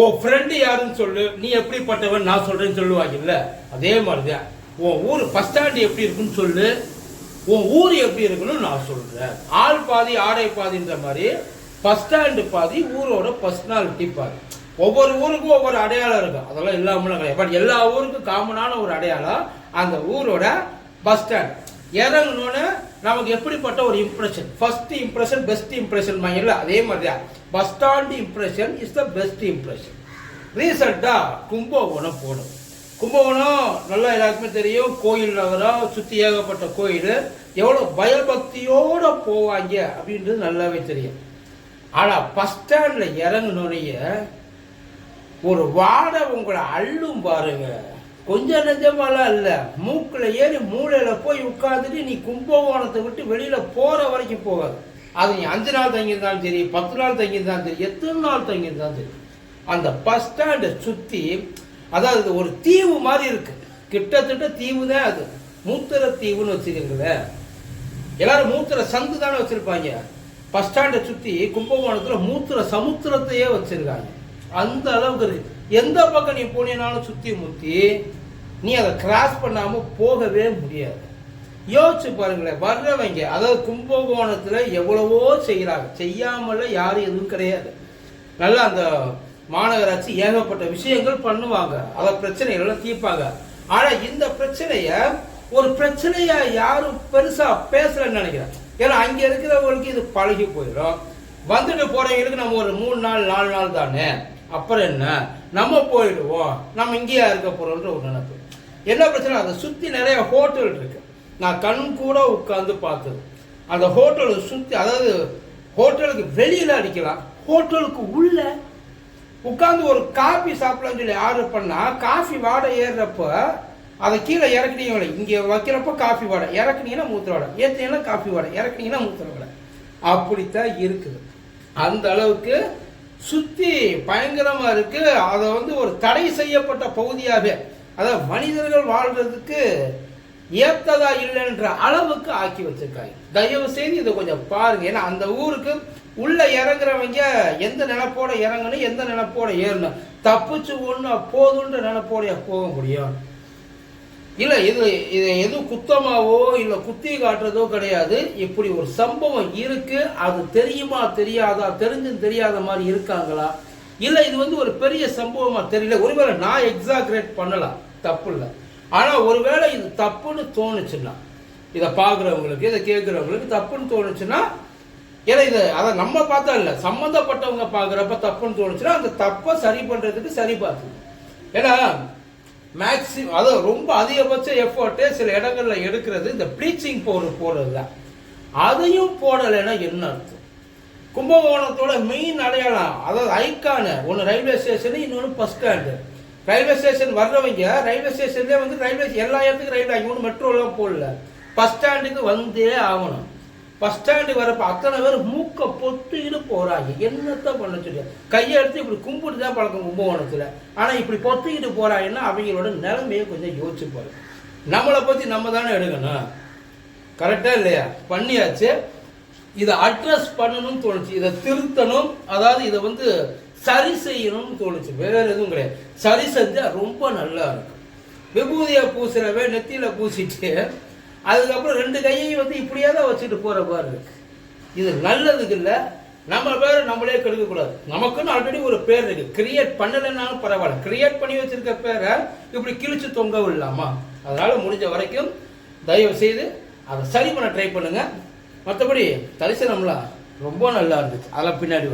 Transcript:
ஓ friend யாருன்னு சொல்லு நீ எப்படிப்பட்டவன் நான் சொல்றேன்னு சொல்லுவாங்கல்ல அதே மாதிரி தான் உன் ஊர் பஸ் ஸ்டாண்டு எப்படி இருக்குன்னு சொல்லு உன் ஊர் எப்படி இருக்குன்னு நான் சொல்கிறேன் ஆள் பாதி ஆடை பாதின்ற மாதிரி பஸ் ஸ்டாண்டு பாதி ஊரோட பர்சனாலிட்டி பாதி. ஒவ்வொரு ஊருக்கும் ஒவ்வொரு அடையாளம் இருக்கும் அதெல்லாம் இல்லாமலாம் கிடையாது. பட் எல்லா ஊருக்கும் காமனான ஒரு அடையாளம் அந்த ஊரோட பஸ் ஸ்டாண்ட் இறங்கணும்னு நமக்கு எப்படிப்பட்ட ஒரு impression first impression best impression இல்லை அதே மாதிரி தான் bus stand impression is the best impression ரீசெண்டாக கும்பகோணம் போகணும். கும்பகோணம் நல்லா எல்லாருக்குமே தெரியும். கோயில் நகரம் சுற்றி ஏகப்பட்ட கோயில். எவ்வளோ பயபக்தியோட போவாங்க அப்படின்றது நல்லாவே தெரியும். ஆனால் பஸ் ஸ்டாண்டில் இறங்கினோடைய ஒரு வாடை உங்களை அள்ளும் பாருங்க. கொஞ்சம் நெஞ்சமெல்லாம் இல்லை மூக்கில் ஏறி மூளையில் போய் உட்காந்துட்டு நீ கும்பகோணத்தை விட்டு வெளியில் போகிற வரைக்கும் போகாது. அது நீ அஞ்சு நாள் தங்கியிருந்தாலும் சரி பத்து நாள் தங்கியிருந்தாலும் சரி எத்தனை நாள் தங்கியிருந்தாலும் சரி. அந்த பஸ் ஸ்டாண்டை சுற்றி அதாவது ஒரு தீவு மாதிரி இருக்குது கிட்டத்தட்ட தீவு தான் அது. மூத்திர தீவுன்னு வச்சுக்கோங்களேன் எல்லாரும் மூத்திர சந்து தானே வச்சுருப்பாங்க. பஸ் ஸ்டாண்டை சுற்றி கும்பகோணத்தில் மூத்திர சமுத்திரத்தையே வச்சிருக்காங்க. அந்த அளவுக்கு எந்த பக்கம் நீ போனீனாலும் சுற்றி முற்றி நீ அதை கிராஸ் பண்ணாமல் போகவே முடியாது. யோசிச்சு பாருங்களேன் வர்றவங்க அதாவது கும்பகோணத்தில் எவ்வளவோ செய்கிறாங்க செய்யாமல யாரும் எதுவும் கிடையாது. நல்லா அந்த மாநகராட்சி ஏகப்பட்ட விஷயங்கள் பண்ணுவாங்க. அதை பிரச்சனைகள் தீர்ப்பாங்க. ஆனால் இந்த பிரச்சனையை ஒரு பிரச்சனையா யாரும் பெருசாக பேசலன்னு நினைக்கிறேன். ஏன்னா அங்கே இருக்கிறவங்களுக்கு இது பழகி போயிடும். வந்துட்டு போகிறவங்களுக்கு நம்ம ஒரு மூணு நாள் நாலு நாள் தானே? அப்புறம் என்ன? நம்ம போயிடுவோம். நம்ம இங்கேயா இருக்க போகிறோன்ற ஒரு நினைப்பு. என்ன பிரச்சனை? அதை சுற்றி நிறைய ஹோட்டல் இருக்கு. நான் கண் கூட உட்காந்து பார்த்தது. அந்த ஹோட்டலை சுற்றி அதாவது ஹோட்டலுக்கு வெளியில் அடிக்கலாம். ஹோட்டலுக்கு உள்ள உட்காந்து ஒரு காஃபி சாப்பிடலாம்னு சொல்லி ஆர்டர் பண்ணால் காஃபி வாடை ஏறுறப்போ அதை கீழே இறக்குனீங்களே இங்கே வைக்கிறப்ப காஃபி வாடை. இறக்குனீங்கன்னா மூத்திர வாடை. ஏற்றினீங்கன்னா காஃபி வாடை. இறக்குனீங்கன்னா மூத்திர வாடை. அப்படித்தான் இருக்குது. அந்த அளவுக்கு சுத்தி பயங்கரமா இருக்கு. அதை வந்து ஒரு தடை செய்யப்பட்ட பகுதியாகவே அதாவது மனிதர்கள் வாழ்றதுக்கு ஏத்ததா இல்லைன்ற அளவுக்கு ஆக்கி வச்சிருக்காங்க. தயவு செய்து இதை கொஞ்சம் பாருங்க. ஏன்னா அந்த ஊருக்கு உள்ள இறங்குறவங்க எந்த நினைப்போட இறங்கணும் எந்த நினைப்போட ஏறணும்? தப்பிச்சு ஒண்ணு போதுன்ற நினைப்போட போக முடியும். இல்லை இது இது எதுவும் குத்தமாவோ இல்லை குத்தி காட்டுறதோ கிடையாது. இப்படி ஒரு சம்பவம் இருக்கு. அது தெரியுமா தெரியாதா தெரிஞ்சும் தெரியாத மாதிரி இருக்காங்களா? இல்லை இது வந்து ஒரு பெரிய சம்பவமா தெரியல. ஒருவேளை நான் எக்ஸாக்ரேட் பண்ணலாம். தப்பு இல்லை. ஆனால் ஒருவேளை இது தப்புன்னு தோணுச்சுன்னா இதை பார்க்குறவங்களுக்கு இதை கேட்குறவங்களுக்கு தப்புன்னு தோணுச்சுன்னா ஏன்னா இது அதை நம்ம பார்த்தா இல்லை. சம்மந்தப்பட்டவங்க பார்க்குறப்ப தப்புன்னு தோணுச்சுன்னா அந்த தப்பை சரி பண்ணுறதுக்கு சரி பார்த்து ஏன்னா மேக்ஸிமம் அதாவது ரொம்ப அதிகபட்ச எஃபர்ட்டு சில இடங்களில் எடுக்கிறது இந்த ப்ளீச்சிங் பவுடர் போடுறது தான். அதையும் போடலைன்னா என்ன அர்த்தம்? கும்பகோணத்தோட மெயின் அடையாளம் அதாவது ஐக்கானு ஒன்று ரயில்வே ஸ்டேஷனு இன்னொன்று பஸ் ஸ்டாண்டு ரயில்வே ஸ்டேஷன் வர்றவங்க ரயில்வே ஸ்டேஷன்லேயே வந்து ரயில்வே எல்லா இடத்துக்கும் ரயில்வே அங்கே ஒன்று மெட்ரோலாம் போடல. பஸ் ஸ்டாண்டுக்கு வந்தே ஆகணும். பஸ் ஸ்டாண்டு வரப்ப அத்தனை பேர் மூக்க பொத்திக்கிட்டு போறாங்க என்னத்தான் பண்ண சொல்லி கையை எடுத்து இப்படி கும்பிட்டு தான் பழக்கம் கும்பகோணத்தில் ஆனால் இப்படி பொத்திக்கிட்டு போறாங்கன்னா அவங்களோட நிலைமையை கொஞ்சம் யோசிச்சு பாருங்க. நம்மளை பற்றி நம்ம தானே எடுக்கணும். கரெக்டா இல்லையா? பண்ணியாச்சு. இதை அட்ரஸ் பண்ணணும்னு தோணுச்சு. இதை திருத்தணும். அதாவது இதை வந்து சரி செய்யணும்னு தோணுச்சு. வேற எதுவும் கிடையாது. சரி செஞ்சா ரொம்ப நல்லா இருக்கும். விபூதியை பூசுறவே நெத்தியில பூசிட்டு அதுக்கப்புறம் ரெண்டு கையையும் வந்து இப்படியே தான் வச்சுட்டு போகிற பாரு. இது நல்லதுக்கு இல்லை நம்ம பேரை நம்மளே கெடுக்கக்கூடாது. நமக்குன்னு ஆல்ரெடி ஒரு பேர் இருக்கு. கிரியேட் பண்ணலைன்னாலும் பரவாயில்ல. கிரியேட் பண்ணி வச்சிருக்க பேரை இப்படி கிழிச்சு தொங்க விடலாமா? அதனால முடிஞ்ச வரைக்கும் தயவு செய்து அதை சரி பண்ண ட்ரை பண்ணுங்க. மற்றபடி தரிசனம்லாம் ரொம்ப நல்லா இருந்துச்சு. அதெல்லாம் பின்னாடி